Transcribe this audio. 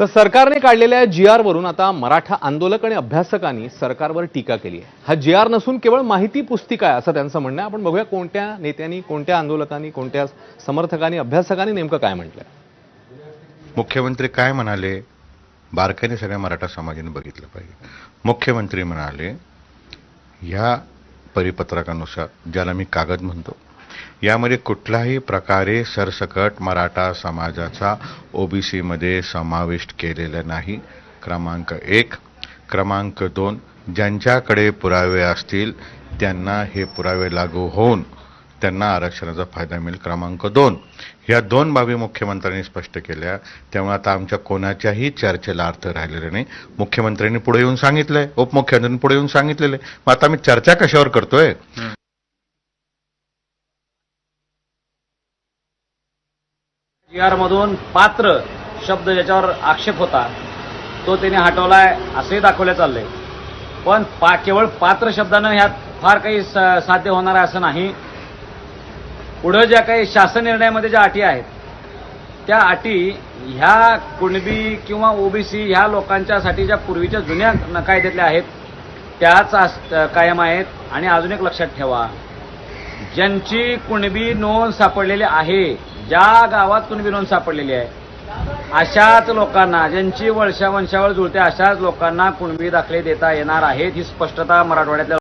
तर सरकारने काढलेल्या जी आरवरून आता मराठा आंदोलक आणि अभ्यासकांनी सरकारवर टीका केली आहे. हा जी आर नसून केवळ माहिती पुस्तिका आहे असं त्यांचं म्हणणं आहे. आपण बघूया कोणत्या नेत्यांनी कोणत्या आंदोलकांनी कोणत्या समर्थकांनी अभ्यासकांनी नेमकं काय म्हटलंय? मुख्यमंत्री काय म्हणाले? बारकाईने सगळ्या मराठा समाजाने बघितलं पाहिजे. मुख्यमंत्री म्हणाले ह्या परिपत्रकानुसार ज्याला मी कागद म्हणतो यामध्ये कुठलाही प्रकारे सरसकट मराठा समाजाचा ओबीसीमध्ये समाविष्ट केलेला नाही. क्रमांक एक. क्रमांक दोन. ज्यांच्याकडे पुरावे असतील त्यांना हे पुरावे लागू होऊन त्यांना आरक्षणाचा फायदा मिळेल. क्रमांक दोन. या दोन बाबी मुख्यमंत्र्यांनी स्पष्ट केल्या. त्यामुळे आता आमच्या कोणाच्याही चर्चेला अर्थ राहिलेला नाही. मुख्यमंत्र्यांनी पुढे येऊन सांगितलंय उपमुख्यमंत्र्यांनी पुढे येऊन सांगितलेलं आहे. मग आता आम्ही चर्चा कशावर करतोय? जी मधून पात्र शब्द ज्याच्यावर आक्षेप होता तो त्याने हटवलाय असंही दाखवलं चाललंय पण पा केवळ पात्र शब्दानं ह्यात फार काही साध्य होणार आहे असं नाही. पुढं ज्या काही शासन निर्णयामध्ये ज्या अटी आहेत त्या अटी ह्या कुणबी किंवा ओबीसी ह्या लोकांच्यासाठी ज्या पूर्वीच्या जुन्या कायद्यातल्या आहेत त्याच कायम आहेत आणि अजून एक लक्षात ठेवा. ज्यांची कुणबी नोंद सापडलेली आहे ज्या गावात कोणी विनोद सापडलेली आहे अशाच लोकांना ज्यांची वळशा वंशावळ जुळते अशाच लोकांना कुणबी दाखले देता येणार आहेत ही स्पष्टता मराठवाड्यातल्या